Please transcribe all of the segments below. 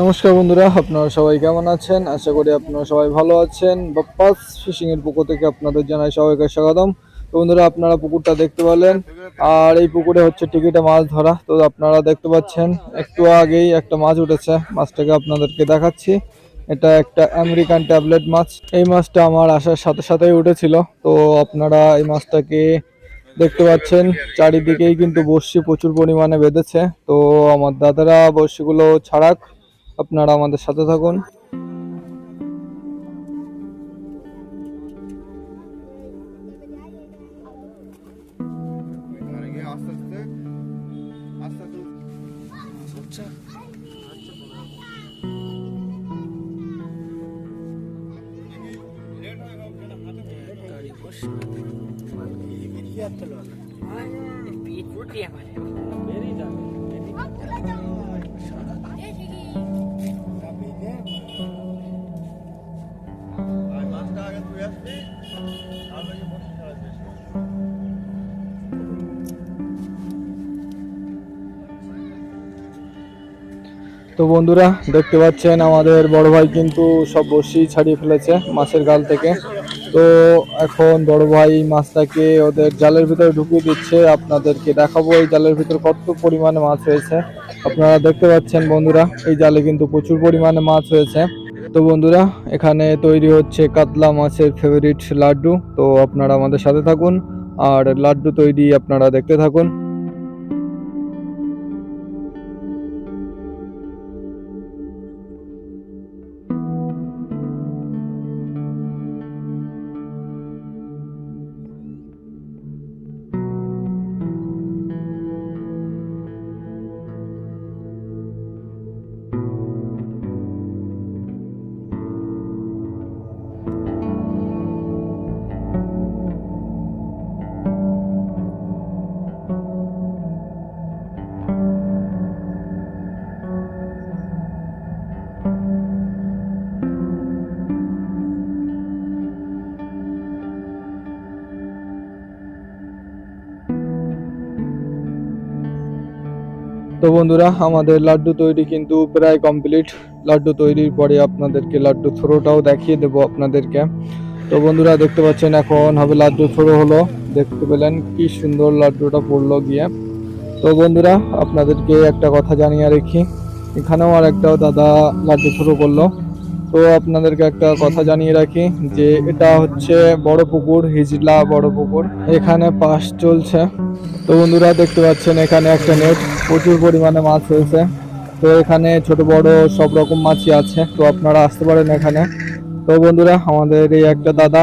নমস্কার বন্ধুরা, আপনারা সবাই কেমন আছেন? আশা করি আপনারা সবাই ভালো আছেন। বাপ্পাস ফিশিং এর পুকুর থেকে আপনাদের জানাই সবাইকে স্বাগতম। তো বন্ধুরা, আপনারা পুকুরটা দেখতে পেলেন। আর এই পুকুরে হচ্ছে টিকিটে মাছ ধরা। তো আপনারা দেখতে পাচ্ছেন, একটু আগেই একটা মাছ উঠেছে। মাছটাকে আপনাদেরকে দেখাচ্ছি। এটা একটা আমেরিকান ট্যাবলেট মাছ। এই মাছটা আমার আসার সাথে সাথেই উঠেছিল। তো আপনারা এই মাছটাকে দেখতে পাচ্ছেন, চারিদিকেই কিন্তু বর্ষি প্রচুর পরিমাণে বেঁধেছে। তো আমার দাদারা বর্ষিগুলো ছাড়াক। আপনারা আমাদের সাথে থাকুন। আস্তে তো বন্ধুরা, দেখতে পাচ্ছেন আমাদের বড় ভাই কিন্তু সব বসি ছাড়িয়ে ফেলেছে মাছের গাল থেকে। তো এখন বড় ভাই মাছটাকে ওদের জালের ভিতরে ঢুকিয়ে দিচ্ছে। আপনাদেরকে দেখাবো এই জালের ভিতরে কত পরিমাণে মাছ হয়েছে। আপনারা দেখতে পাচ্ছেন বন্ধুরা, এই জালে কিন্তু প্রচুর পরিমাণে মাছ হয়েছে। তো বন্ধুরা, এখানে তৈরি হচ্ছে কাতলা মাছের ফেভারিট লাড্ডু। তো আপনারা আমাদের সাথে থাকুন, আর লাড্ডু তৈরি আপনারা দেখতে থাকুন। তো বন্ধুরা, আমাদের লাড্ডু তৈরি কিন্তু প্রায় কমপ্লিট লাড্ডু তৈরির পরে আপনাদেরকে লাড্ডু থ্রোটাও দেখিয়ে দেব আপনাদেরকে। তো বন্ধুরা, দেখতে পাচ্ছেন এখন হবে লাড্ডু থ্রো হলো। দেখতে পেলেন কি সুন্দর লাড্ডুটা পড়ল গিয়ে। তো বন্ধুরা, আপনাদেরকে একটা কথা জানিয়ে রেখি। এখানেও আর একটা দাদা লাড্ডু থ্রো করল। তো আপনাদেরকে একটা কথা জানিয়ে রাখি যে এটা হচ্ছে বড় পুকুর, হিজলা বড় পুকুর। এখানে পাস চলছে। তো বন্ধুরা দেখতে পাচ্ছেন, এখানে একটা নেট, প্রচুর পরিমাণে মাছ হয়েছে তো এখানে ছোট বড় সব রকম মাছই আছে। তো আপনারা আসতে পারেন এখানে। তো বন্ধুরা, আমাদের এই একটা দাদা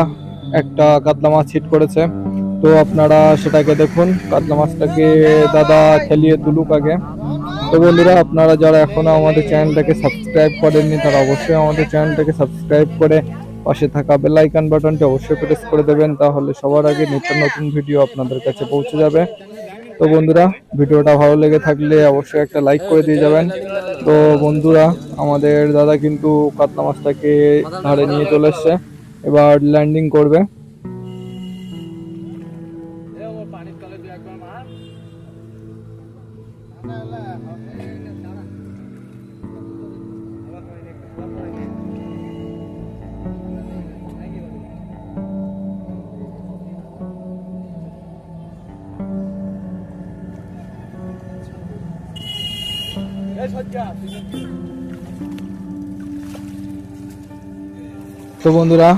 একটা কাতলা মাছ হিট করেছে। তো আপনারা সেটাকে দেখুন। কাতলা মাছটাকে দাদা খেলিয়ে তুলুক আগে। তো বন্ধুরা, আপনারা যারা এখনও আমাদের চ্যানেলটাকে সাবস্ক্রাইব করেননি, তারা অবশ্যই আমাদের চ্যানেলটাকে সাবস্ক্রাইব করে পাশে থাকা বেল আইকন বাটনটি অবশ্যই প্রেস করে দেবেন, তাহলে সবার আগে নিত্য নতুন ভিডিও আপনাদের কাছে পৌঁছে যাবে। তো বন্ধুরা, ভিডিওটা ভালো লেগে থাকলে অবশ্যই একটা লাইক করে দিয়ে যাবেন। তো বন্ধুরা, আমাদের দাদা কিন্তু কাতলা মাছটাকে ধারে নিয়ে চলে এসছে, এবার ল্যান্ডিং করবে। তো বন্ধুরা,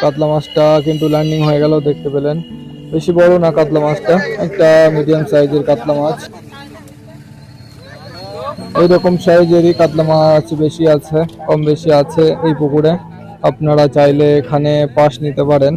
কাতলা মাছটা কিন্তু ল্যান্ডিং হয়ে গেল, দেখতে পেলেন। বেশি বড় না কাতলা মাছটা, একটা মিডিয়াম সাইজের কাতলা মাছ। এইরকম সাইজেরই কাতলা মাছ বেশি আছে, কম বেশি আছে এই পুকুরে। আপনারা চাইলে এখানে পাশ নিতে পারেন।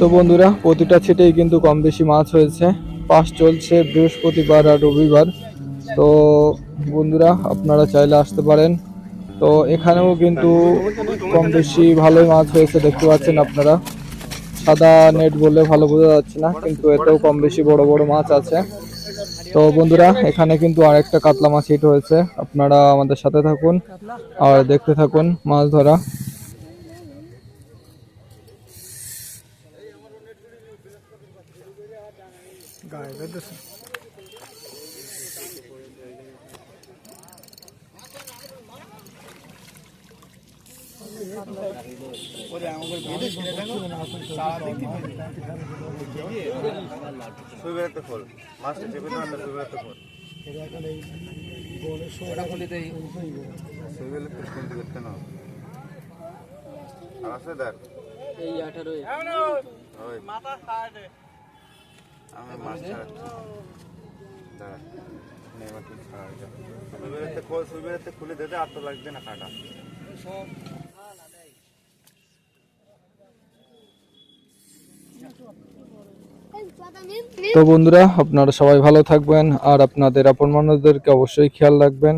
তো বন্ধুরা, প্রতিটা ছিটেই কিন্তু কম বেশি মাছ হয়েছে। পাস চলছে বৃহস্পতিবার আর রবিবার। তো বন্ধুরা, আপনারা চাইলে আসতে পারেন। তো এখানেও কিন্তু কম বেশি ভালোই মাছ হয়েছে, দেখতে পাচ্ছেন আপনারা। সাদা নেট বললে ভালো বোঝা যাচ্ছে না, কিন্তু এতেও কম বেশি বড় বড় মাছ আছে। তো বন্ধুরা, এখানে কিন্তু আরেকটা কাতলা মাছ হিট হয়েছে। আপনারা আমাদের সাথে থাকুন আর দেখতে থাকুন মাছ ধরা। মাছটা চেপে না খোল সুবিধাতে খুলতে করতে না। আর আছে দেখ। এই আঠারো ওই। মাছ দাঁড়া খোল আর লাগবে না কাটা তো বন্ধুরা আপনারা সবাই ভালো থাকবেন আর আপনাদের আপন মানুষদেরকে অবশ্যই খেয়াল রাখবেন।